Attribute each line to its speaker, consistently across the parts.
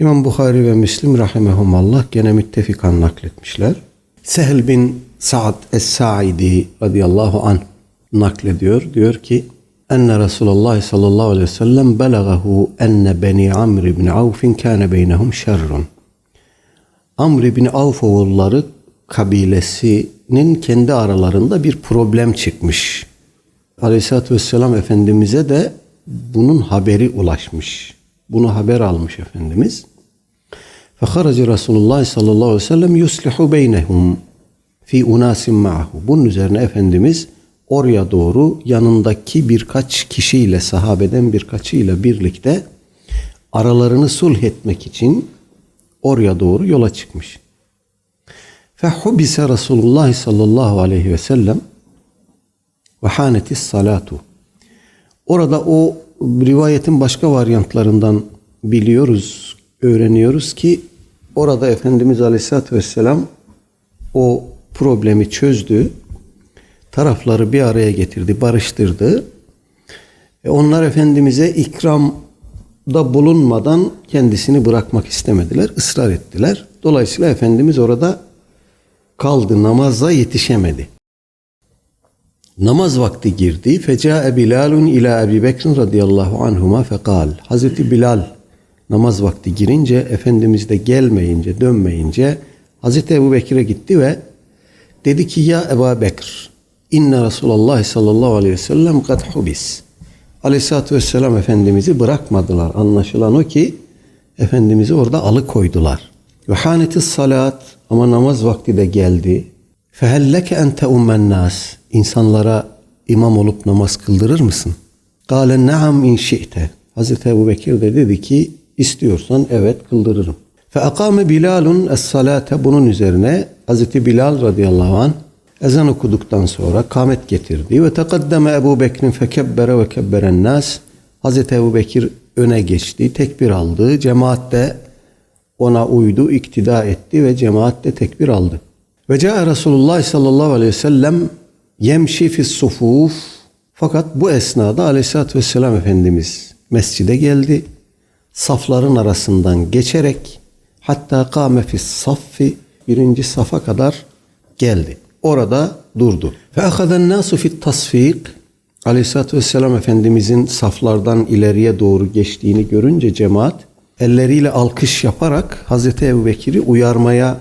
Speaker 1: İmam Bukhari ve Müslim rahimehumallah gene müttefikan nakletmişler. Sehl bin Sa'd Es-Sa'idi radıyallahu anh naklediyor. Diyor ki enne Resulullah sallallahu aleyhi ve sellem belagahu enne beni Amr ibn Avf'in kâne beynehum şerrun. Amr ibn Avf oğulları kabilesinin kendi aralarında bir problem çıkmış. Aleyhisselatü Vesselam Efendimiz'e de bunun haberi ulaşmış. Bunu haber almış Efendimiz. Feharaca Resulullah sallallahu aleyhi ve sellem yuslihu beynehum fi unasin ma'hu. Bunun üzerine Efendimiz oraya doğru yanındaki birkaç kişiyle sahabeden birkaçıyla birlikte aralarını sulh etmek için oraya doğru yola çıkmış. Fehubise Resulullah sallallahu aleyhi ve sellem ve hanetis salatu. Orada o rivayetin başka varyantlarından biliyoruz, öğreniyoruz ki orada Efendimiz Aleyhisselatü Vesselam o problemi çözdü. Tarafları bir araya getirdi, barıştırdı. E onlar Efendimiz'e ikramda bulunmadan kendisini bırakmak istemediler, ısrar ettiler. Dolayısıyla Efendimiz orada kaldı, namaza yetişemedi. Namaz vakti girdi. Fecae Bilalun ila Ebi Bekr radıyallahu anhuma fekal. Hazreti Bilal namaz vakti girince Efendimiz de gelmeyince, dönmeyince Hazreti Ebu Bekir'e gitti ve dedi ki ya Ebu Bekir inne Resulullah sallallahu aleyhi ve sellem kad hubis. Aleyhisselatü vesselam Efendimiz'i bırakmadılar. Anlaşılan o ki Efendimiz'i orada alıkoydular. Ve hanetis salat ama namaz vakti de geldi. Fehelleke en teummen nas. İnsanlara imam olup namaz kıldırır mısın? Kale naam in şi'te. Hazreti Ebu Bekir de dedi ki istiyorsan evet kıldırırım. Fe akame Bilalun es salate bunun üzerine Hazreti Bilal radıyallahu an ezan okuduktan sonra kamet getirdi ve tekaddeme Ebu Bekir'in fekebbere ve kebberen nas. Hazreti Ebu Bekir öne geçti, tekbir aldı. Cemaat de ona uydu, iktida etti ve cemaat de tekbir aldı. Ve caa Resulullah sallallahu aleyhi ve sellem yemşi fis sufuf fakat bu esnada aleyhissalatü vesselam Efendimiz mescide geldi. Safların arasından geçerek hatta kâme fis saffi birinci safa kadar geldi. Orada durdu. Ve ahaden nasu fit tasfik Aleyhisselatü Vesselam Efendimizin saflardan ileriye doğru geçtiğini görünce cemaat elleriyle alkış yaparak Hazreti Ebu Bekir'i uyarmaya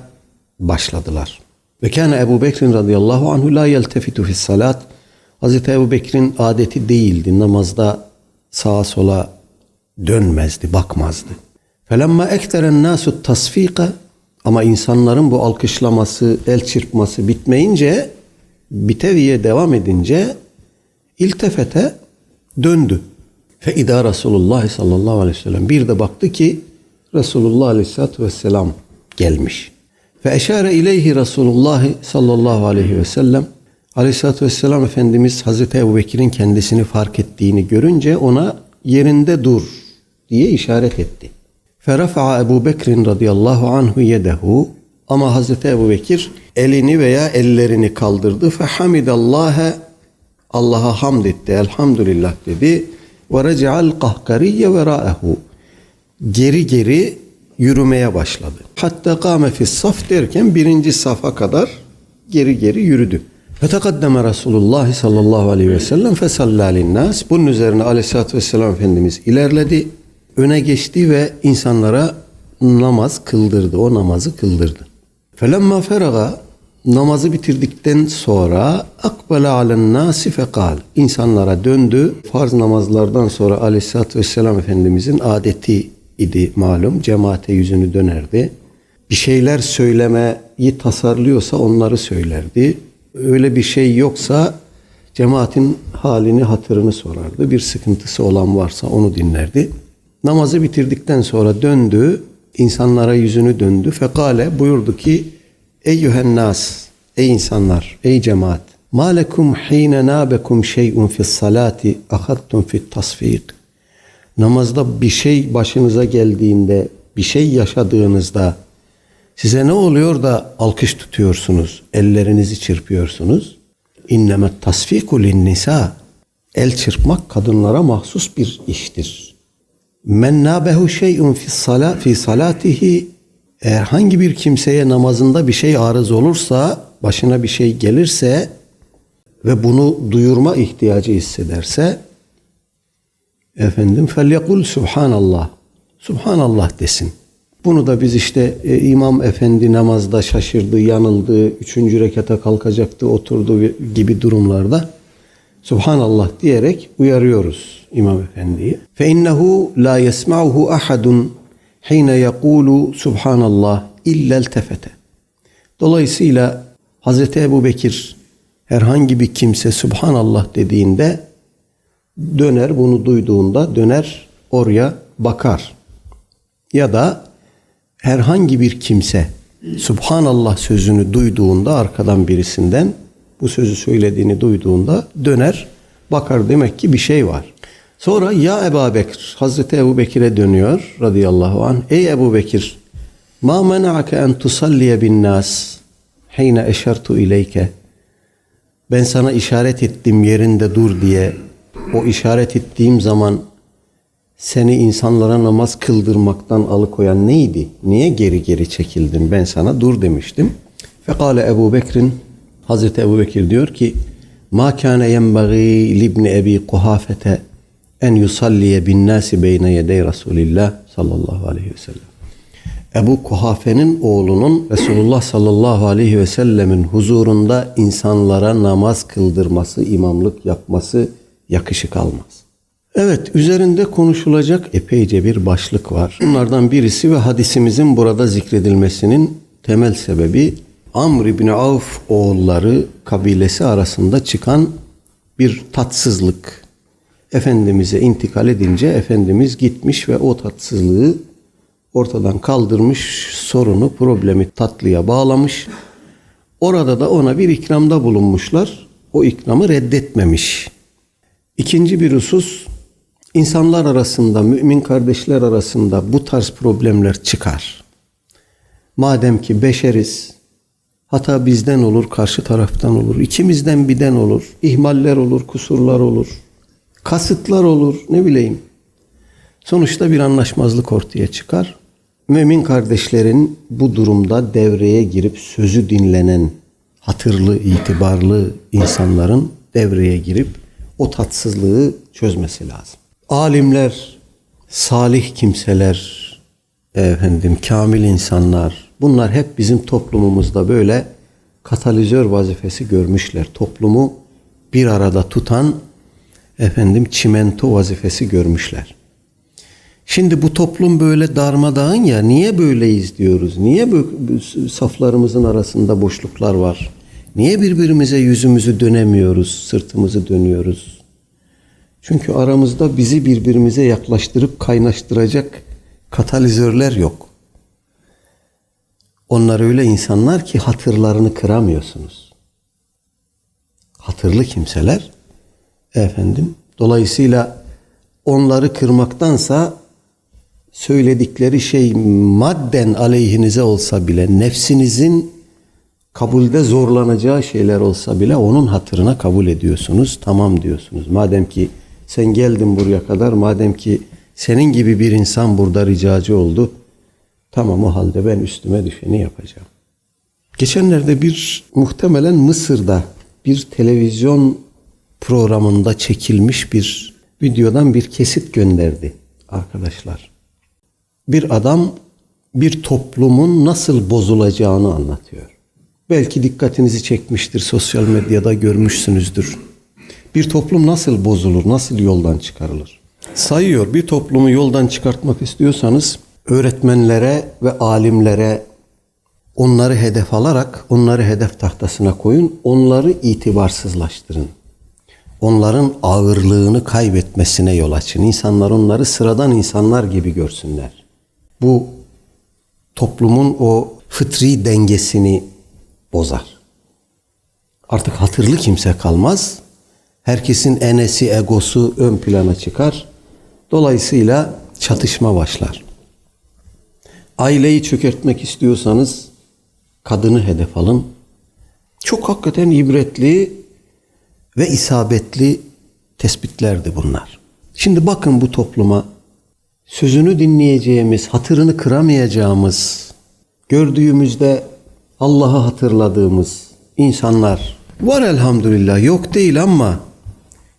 Speaker 1: başladılar. Ve kâne Ebu Bekir radıyallahu anhu la yeltefitu fis salat. Hazreti Ebu Bekir'in adeti değildi. Namazda sağa sola dönmezdi, bakmazdı. Felemma ekteren nasu tasfika ama insanların bu alkışlaması, el çırpması bitmeyince biteviye devam edince iltefete döndü. Fe idâ Resulullah sallallahu aleyhi ve sellem bir de baktı ki Resulullah aleyhissalatü vesselam gelmiş. Ve eşare ileyhi Resulullah sallallahu aleyhi ve sellem Aleyhisselatü Vesselam Efendimiz Hazreti Ebu Bekir'in kendisini fark ettiğini görünce ona yerinde dur diye işaret etti. Ferafa'a Ebu Bekir'in radıyallahu anhu yedehu ama Hazreti Ebu Bekir elini veya ellerini kaldırdı. Fehamidallâhe Allah'a hamd etti. Elhamdülillah dedi. Ve rece'al kahkariye verâehu geri geri yürümeye başladı. Hatta kâme saf derken birinci safa kadar geri geri yürüdü. Ve tekaddeme Resulullah sallallahu aleyhi ve sellem fesallâ linnâs. Bunun üzerine aleyhissalatü vesselam Efendimiz ilerledi. Öne geçti ve insanlara namaz kıldırdı. O namazı kıldırdı. Felemma feraga namazı bitirdikten sonra akbele alen nasi fekal. İnsanlara döndü. Farz namazlardan sonra aleyhissalatü vesselam Efendimizin adeti idi malum. Cemaate yüzünü dönerdi. Bir şeyler söylemeyi tasarlıyorsa onları söylerdi. Öyle bir şey yoksa cemaatin halini hatırını sorardı. Bir sıkıntısı olan varsa onu dinlerdi. Namazı bitirdikten sonra döndü. insanlara yüzünü döndü. Fekale buyurdu ki Eyyühen nas, ey insanlar, ey cemaat. Ma lekum hine nabekum şey'un fis salati ahadtum fit tasfik. Namazda bir şey başınıza geldiğinde, bir şey yaşadığınızda size ne oluyor da alkış tutuyorsunuz, ellerinizi çırpıyorsunuz? İnnemet tasfiku nisa. El çırpmak kadınlara mahsus bir iştir. Men nabehu şey'un fi sala fi salatihi eğer hangi bir kimseye namazında bir şey arız olursa, başına bir şey gelirse ve bunu duyurma ihtiyacı hissederse efendim felyekul subhanallah. Subhanallah desin. Bunu da biz işte e, imam efendi namazda şaşırdı, yanıldı, üçüncü rekata kalkacaktı, oturdu gibi durumlarda Subhanallah diyerek uyarıyoruz imam efendiyi. Fe innehu la yesma'uhu ahadun hine yekulu Subhanallah illa tefete. Dolayısıyla Hazreti Ebu Bekir herhangi bir kimse Subhanallah dediğinde döner bunu duyduğunda döner oraya bakar. Ya da herhangi bir kimse Subhanallah sözünü duyduğunda arkadan birisinden bu sözü söylediğini duyduğunda döner bakar demek ki bir şey var. Sonra ya Ebu Bekir Hazreti Ebu Bekir'e dönüyor radıyallahu anh. Ey Ebu Bekir ma mena'ake en tusalliye bin nas hine eşertu ileyke ben sana işaret ettim yerinde dur diye o işaret ettiğim zaman seni insanlara namaz kıldırmaktan alıkoyan neydi? Niye geri geri çekildin? Ben sana dur demiştim. Fekale Ebu Bekir'in Hazreti Ebu Bekir diyor ki Ma kâne yenbagî libni Ebi Kuhafete en yusalliye bin nâsi beyne yedey Resulillah sallallahu aleyhi ve sellem. Ebu Kuhafe'nin oğlunun Resulullah sallallahu aleyhi ve sellemin huzurunda insanlara namaz kıldırması, imamlık yapması yakışık almaz. Evet, üzerinde konuşulacak epeyce bir başlık var. Bunlardan birisi ve hadisimizin burada zikredilmesinin temel sebebi Amr ibn Avf oğulları kabilesi arasında çıkan bir tatsızlık. Efendimiz'e intikal edince Efendimiz gitmiş ve o tatsızlığı ortadan kaldırmış, sorunu, problemi tatlıya bağlamış. Orada da ona bir ikramda bulunmuşlar. O ikramı reddetmemiş. İkinci bir husus, insanlar arasında, mümin kardeşler arasında bu tarz problemler çıkar. Madem ki beşeriz, hata bizden olur, karşı taraftan olur, ikimizden birden olur, ihmaller olur, kusurlar olur, kasıtlar olur, ne bileyim. Sonuçta bir anlaşmazlık ortaya çıkar. Mümin kardeşlerin bu durumda devreye girip sözü dinlenen, hatırlı, itibarlı insanların devreye girip o tatsızlığı çözmesi lazım. Alimler, salih kimseler, efendim kamil insanlar bunlar hep bizim toplumumuzda böyle katalizör vazifesi görmüşler. Toplumu bir arada tutan efendim çimento vazifesi görmüşler. Şimdi bu toplum böyle darmadağın ya niye böyleyiz diyoruz? Niye böyle saflarımızın arasında boşluklar var? Niye birbirimize yüzümüzü dönemiyoruz, sırtımızı dönüyoruz? Çünkü aramızda bizi birbirimize yaklaştırıp kaynaştıracak katalizörler yok. Onlar öyle insanlar ki hatırlarını kıramıyorsunuz. Hatırlı kimseler efendim. Dolayısıyla onları kırmaktansa söyledikleri şey madden aleyhinize olsa bile nefsinizin kabulde zorlanacağı şeyler olsa bile onun hatırına kabul ediyorsunuz. Tamam diyorsunuz. Madem ki sen geldin buraya kadar, madem ki senin gibi bir insan burada ricacı oldu. Tamam o halde ben üstüme düşeni yapacağım. Geçenlerde bir muhtemelen Mısır'da bir televizyon programında çekilmiş bir videodan bir kesit gönderdi arkadaşlar. Bir adam bir toplumun nasıl bozulacağını anlatıyor. Belki dikkatinizi çekmiştir, sosyal medyada görmüşsünüzdür. Bir toplum nasıl bozulur, nasıl yoldan çıkarılır? Sayıyor, bir toplumu yoldan çıkartmak istiyorsanız öğretmenlere ve alimlere onları hedef alarak onları hedef tahtasına koyun, onları itibarsızlaştırın. Onların ağırlığını kaybetmesine yol açın. İnsanlar onları sıradan insanlar gibi görsünler. Bu toplumun o fıtri dengesini bozar. Artık hatırlı kimse kalmaz. Herkesin enesi, egosu ön plana çıkar. Dolayısıyla çatışma başlar. Aileyi çökertmek istiyorsanız kadını hedef alın. Çok hakikaten ibretli ve isabetli tespitlerdi bunlar. Şimdi bakın bu topluma sözünü dinleyeceğimiz, hatırını kıramayacağımız, gördüğümüzde Allah'ı hatırladığımız insanlar var elhamdülillah yok değil ama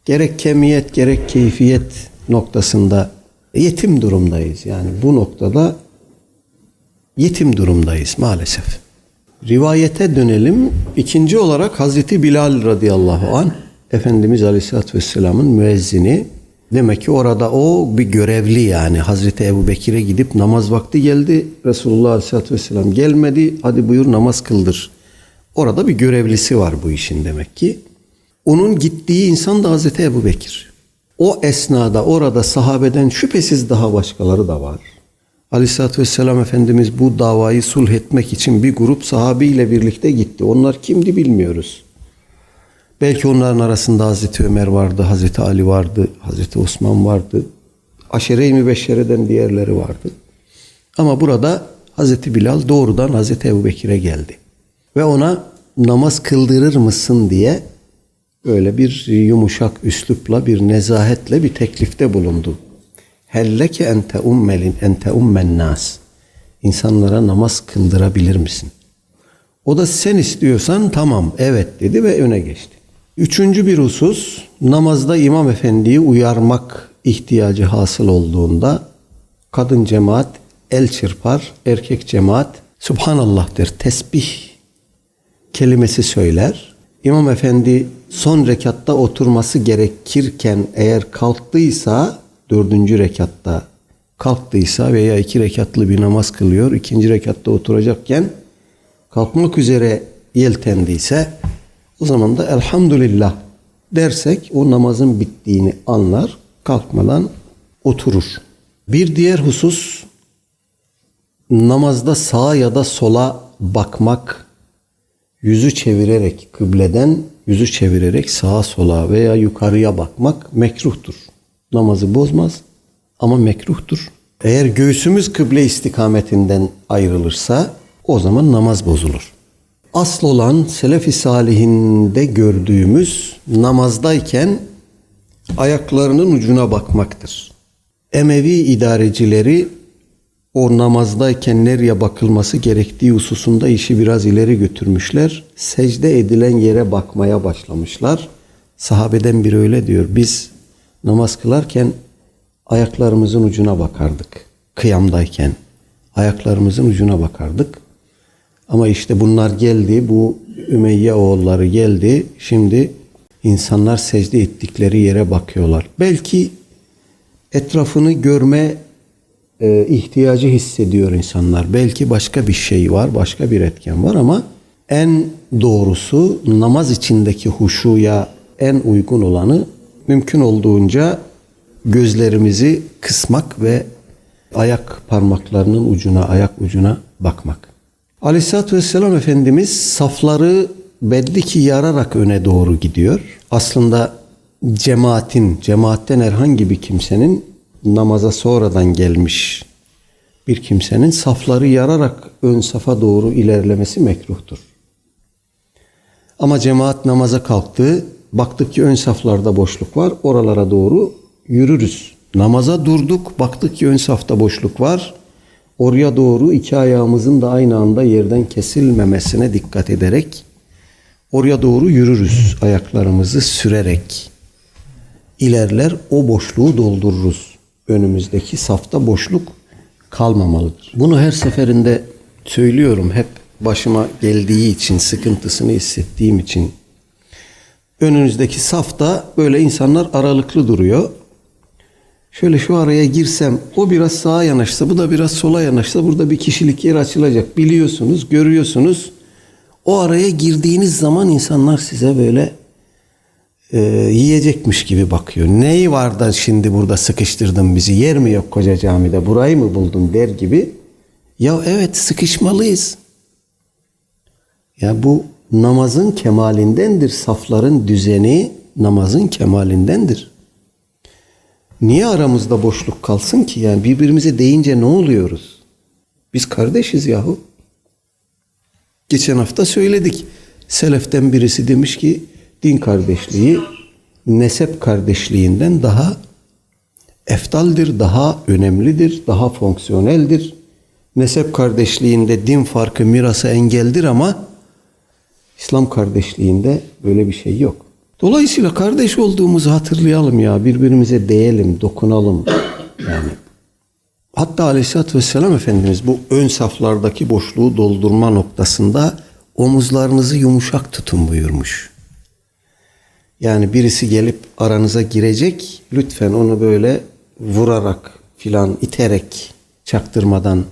Speaker 1: gerek kemiyet gerek keyfiyet noktasında yetim durumdayız. Yani bu noktada yetim durumdayız maalesef. Rivayete dönelim. İkinci olarak Hazreti Bilal radıyallahu an Efendimiz Aleyhisselatü Vesselam'ın müezzini. Demek ki orada o bir görevli yani. Hazreti Ebu Bekir'e gidip namaz vakti geldi. Resulullah Aleyhisselatü Vesselam gelmedi. Hadi buyur namaz kıldır. Orada bir görevlisi var bu işin demek ki. Onun gittiği insan da Hazreti Ebu Bekir. O esnada orada sahabeden şüphesiz daha başkaları da var. Aleyhisselatü Vesselam Efendimiz bu davayı sulh etmek için bir grup sahabiyle birlikte gitti. Onlar kimdi bilmiyoruz. Belki onların arasında Hazreti Ömer vardı, Hazreti Ali vardı, Hazreti Osman vardı. Aşere-i Mübeşşere'den diğerleri vardı. Ama burada Hazreti Bilal doğrudan Hazreti Ebu Bekir'e geldi. Ve ona namaz kıldırır mısın diye öyle bir yumuşak üslupla, bir nezahetle bir teklifte bulundu. Helleke ente ummelin ente ummen nas. İnsanlara namaz kıldırabilir misin? O da sen istiyorsan tamam evet dedi ve öne geçti. Üçüncü bir husus namazda imam efendiyi uyarmak ihtiyacı hasıl olduğunda kadın cemaat el çırpar, erkek cemaat Subhanallah der, tesbih kelimesi söyler. İmam efendi son rekatta oturması gerekirken eğer kalktıysa dördüncü rekatta kalktıysa veya iki rekatlı bir namaz kılıyor. ikinci rekatta oturacakken kalkmak üzere yeltendiyse o zaman da elhamdülillah dersek o namazın bittiğini anlar. Kalkmadan oturur. Bir diğer husus namazda sağa ya da sola bakmak yüzü çevirerek kıbleden yüzü çevirerek sağa sola veya yukarıya bakmak mekruhtur. Namazı bozmaz ama mekruhtur. Eğer göğsümüz kıble istikametinden ayrılırsa o zaman namaz bozulur. Asıl olan Selefi Salihinde gördüğümüz namazdayken ayaklarının ucuna bakmaktır. Emevi idarecileri o namazdayken nereye bakılması gerektiği hususunda işi biraz ileri götürmüşler. Secde edilen yere bakmaya başlamışlar. Sahabeden biri öyle diyor. Biz namaz kılarken ayaklarımızın ucuna bakardık. Kıyamdayken ayaklarımızın ucuna bakardık. Ama işte bunlar geldi, bu Ümeyye oğulları geldi. Şimdi insanlar secde ettikleri yere bakıyorlar. Belki etrafını görme e, ihtiyacı hissediyor insanlar. Belki başka bir şey var, başka bir etken var ama en doğrusu namaz içindeki huşuya en uygun olanı mümkün olduğunca gözlerimizi kısmak ve ayak parmaklarının ucuna, ayak ucuna bakmak. Aleyhisselatü Vesselam Efendimiz safları belli ki yararak öne doğru gidiyor. Aslında cemaatin, cemaatten herhangi bir kimsenin namaza sonradan gelmiş bir kimsenin safları yararak ön safa doğru ilerlemesi mekruhtur. Ama cemaat namaza kalktı, baktık ki ön saflarda boşluk var, oralara doğru yürürüz. Namaza durduk, baktık ki ön safta boşluk var. Oraya doğru iki ayağımızın da aynı anda yerden kesilmemesine dikkat ederek oraya doğru yürürüz ayaklarımızı sürerek. ilerler o boşluğu doldururuz. Önümüzdeki safta boşluk kalmamalıdır. Bunu her seferinde söylüyorum hep başıma geldiği için, sıkıntısını hissettiğim için. Önünüzdeki safta böyle insanlar aralıklı duruyor. Şöyle şu araya girsem, o biraz sağa yanaşsa, bu da biraz sola yanaşsa burada bir kişilik yer açılacak. Biliyorsunuz, görüyorsunuz. O araya girdiğiniz zaman insanlar size böyle e, yiyecekmiş gibi bakıyor. Neyi var da şimdi burada sıkıştırdın bizi? Yer mi yok koca camide? Burayı mı buldun der gibi. Ya evet sıkışmalıyız. Ya bu namazın kemalindendir. Safların düzeni namazın kemalindendir. Niye aramızda boşluk kalsın ki? Yani birbirimize deyince ne oluyoruz? Biz kardeşiz yahu. Geçen hafta söyledik. Seleften birisi demiş ki din kardeşliği nesep kardeşliğinden daha eftaldir, daha önemlidir, daha fonksiyoneldir. Nesep kardeşliğinde din farkı mirasa engeldir ama İslam kardeşliğinde böyle bir şey yok. Dolayısıyla kardeş olduğumuzu hatırlayalım ya. Birbirimize değelim, dokunalım. Yani hatta Aleyhisselatü Vesselam Efendimiz bu ön saflardaki boşluğu doldurma noktasında omuzlarınızı yumuşak tutun buyurmuş. Yani birisi gelip aranıza girecek, lütfen onu böyle vurarak filan iterek çaktırmadan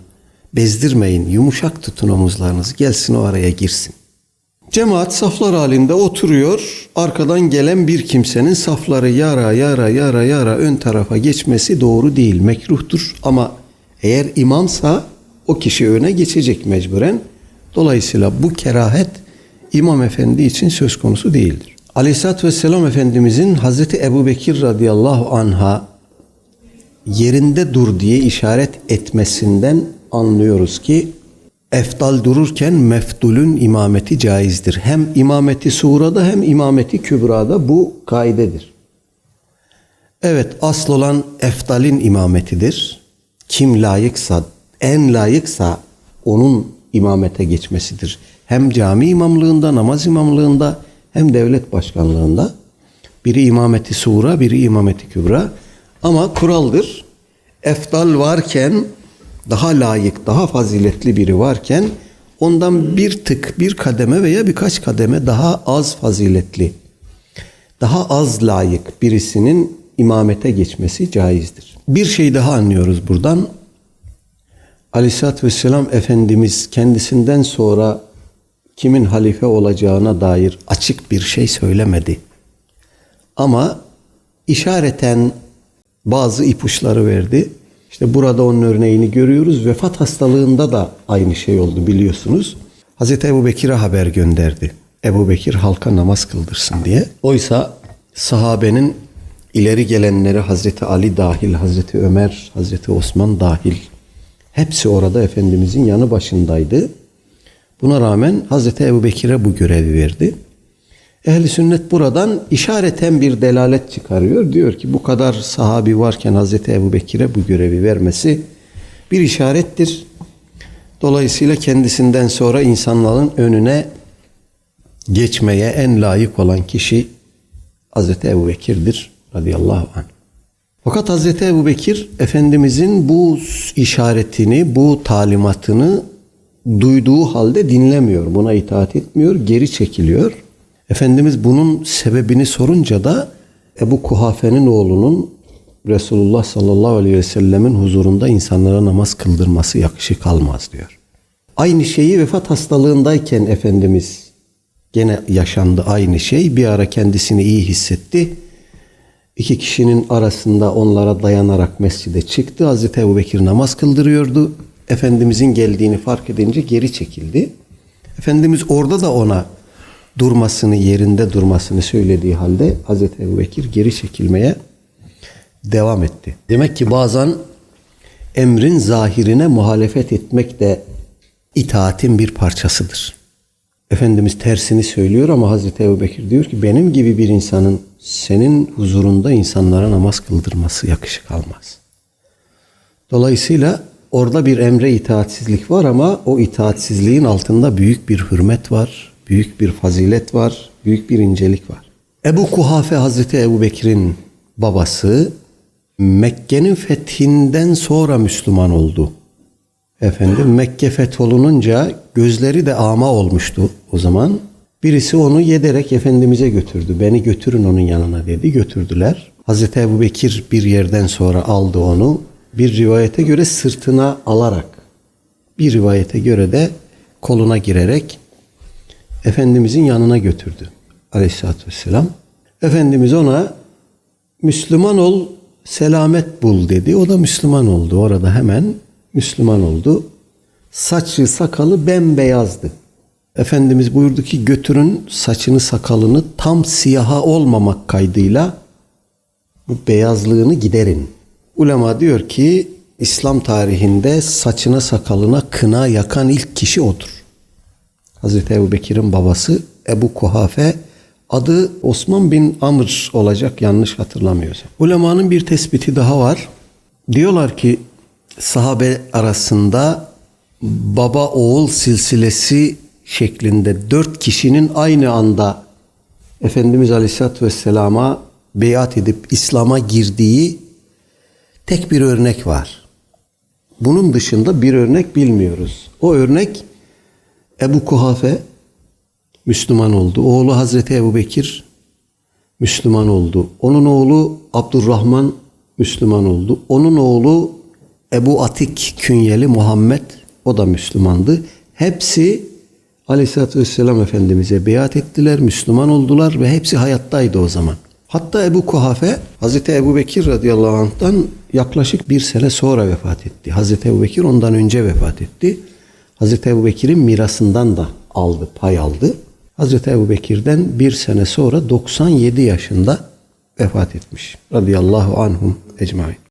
Speaker 1: bezdirmeyin. Yumuşak tutun omuzlarınızı. Gelsin o araya girsin. Cemaat saflar halinde oturuyor. Arkadan gelen bir kimsenin safları yara yara yara yara ön tarafa geçmesi doğru değil. Mekruhtur ama eğer imamsa o kişi öne geçecek mecburen. Dolayısıyla bu kerahet imam efendi için söz konusu değildir. Aleyhisselatü Vesselam Efendimizin Hazreti Ebu Bekir radıyallahu anha yerinde dur diye işaret etmesinden anlıyoruz ki eftal dururken meftulün imameti caizdir. Hem imameti surada hem imameti kübrada bu kaidedir. Evet asıl olan eftalin imametidir. Kim layıksa, en layıksa onun imamete geçmesidir. Hem cami imamlığında, namaz imamlığında hem devlet başkanlığında. Biri imameti sura, biri imameti kübra. Ama kuraldır. Eftal varken daha layık, daha faziletli biri varken ondan bir tık, bir kademe veya birkaç kademe daha az faziletli, daha az layık birisinin imamete geçmesi caizdir. Bir şey daha anlıyoruz buradan. Aleyhisselatü Vesselam Efendimiz kendisinden sonra kimin halife olacağına dair açık bir şey söylemedi. Ama işareten bazı ipuçları verdi. İşte burada onun örneğini görüyoruz. Vefat hastalığında da aynı şey oldu biliyorsunuz. Hazreti Ebu Bekir'e haber gönderdi. Ebu Bekir halka namaz kıldırsın diye. Oysa sahabenin ileri gelenleri Hazreti Ali dahil, Hazreti Ömer, Hazreti Osman dahil hepsi orada Efendimizin yanı başındaydı. Buna rağmen Hazreti Ebu Bekir'e bu görevi verdi. Ehli sünnet buradan işareten bir delalet çıkarıyor. Diyor ki bu kadar sahabi varken Hazreti Ebu Bekir'e bu görevi vermesi bir işarettir. Dolayısıyla kendisinden sonra insanların önüne geçmeye en layık olan kişi Hazreti Ebu Bekir'dir radıyallahu anh. Fakat Hazreti Ebu Bekir Efendimizin bu işaretini, bu talimatını duyduğu halde dinlemiyor. Buna itaat etmiyor, geri çekiliyor. Efendimiz bunun sebebini sorunca da Ebu Kuhafe'nin oğlunun Resulullah sallallahu aleyhi ve sellemin huzurunda insanlara namaz kıldırması yakışık almaz diyor. Aynı şeyi vefat hastalığındayken Efendimiz gene yaşandı aynı şey. Bir ara kendisini iyi hissetti. İki kişinin arasında onlara dayanarak mescide çıktı. Hazreti Ebu Bekir namaz kıldırıyordu. Efendimizin geldiğini fark edince geri çekildi. Efendimiz orada da ona durmasını, yerinde durmasını söylediği halde Hazreti Ebu Bekir geri çekilmeye devam etti. Demek ki bazen emrin zahirine muhalefet etmek de itaatin bir parçasıdır. Efendimiz tersini söylüyor ama Hazreti Ebu Bekir diyor ki benim gibi bir insanın senin huzurunda insanlara namaz kıldırması yakışık almaz. Dolayısıyla orada bir emre itaatsizlik var ama o itaatsizliğin altında büyük bir hürmet var, büyük bir fazilet var, büyük bir incelik var. Ebu Kuhafe Hazreti Ebu Bekir'in babası Mekke'nin fethinden sonra Müslüman oldu. Efendim Mekke fetholununca gözleri de ama olmuştu o zaman. Birisi onu yederek Efendimiz'e götürdü. Beni götürün onun yanına dedi. Götürdüler. Hazreti Ebu Bekir bir yerden sonra aldı onu. Bir rivayete göre sırtına alarak, bir rivayete göre de koluna girerek Efendimizin yanına götürdü. Aleyhisselatü Vesselam. Efendimiz ona Müslüman ol, selamet bul dedi. O da Müslüman oldu. Orada hemen Müslüman oldu. Saçı, sakalı bembeyazdı. Efendimiz buyurdu ki götürün saçını sakalını tam siyaha olmamak kaydıyla bu beyazlığını giderin. Ulema diyor ki İslam tarihinde saçına sakalına kına yakan ilk kişi odur. Hazreti Ebu Bekir'in babası Ebu Kuhafe adı Osman bin Amr olacak yanlış hatırlamıyorsam. Ulemanın bir tespiti daha var. Diyorlar ki sahabe arasında baba oğul silsilesi şeklinde dört kişinin aynı anda Efendimiz Aleyhisselatü Vesselam'a beyat edip İslam'a girdiği tek bir örnek var. Bunun dışında bir örnek bilmiyoruz. O örnek Ebu Kuhafe Müslüman oldu. Oğlu Hazreti Ebu Bekir Müslüman oldu. Onun oğlu Abdurrahman Müslüman oldu. Onun oğlu Ebu Atik künyeli Muhammed o da Müslümandı. Hepsi Aleyhisselatü Vesselam Efendimiz'e beyat ettiler, Müslüman oldular ve hepsi hayattaydı o zaman. Hatta Ebu Kuhafe Hazreti Ebu Bekir radıyallahu anh'tan yaklaşık bir sene sonra vefat etti. Hazreti Ebu Bekir ondan önce vefat etti. Hazreti Ebu Bekir'in mirasından da aldı, pay aldı. Hazreti Ebu Bekir'den bir sene sonra 97 yaşında vefat etmiş. Radıyallahu anhum ecmain.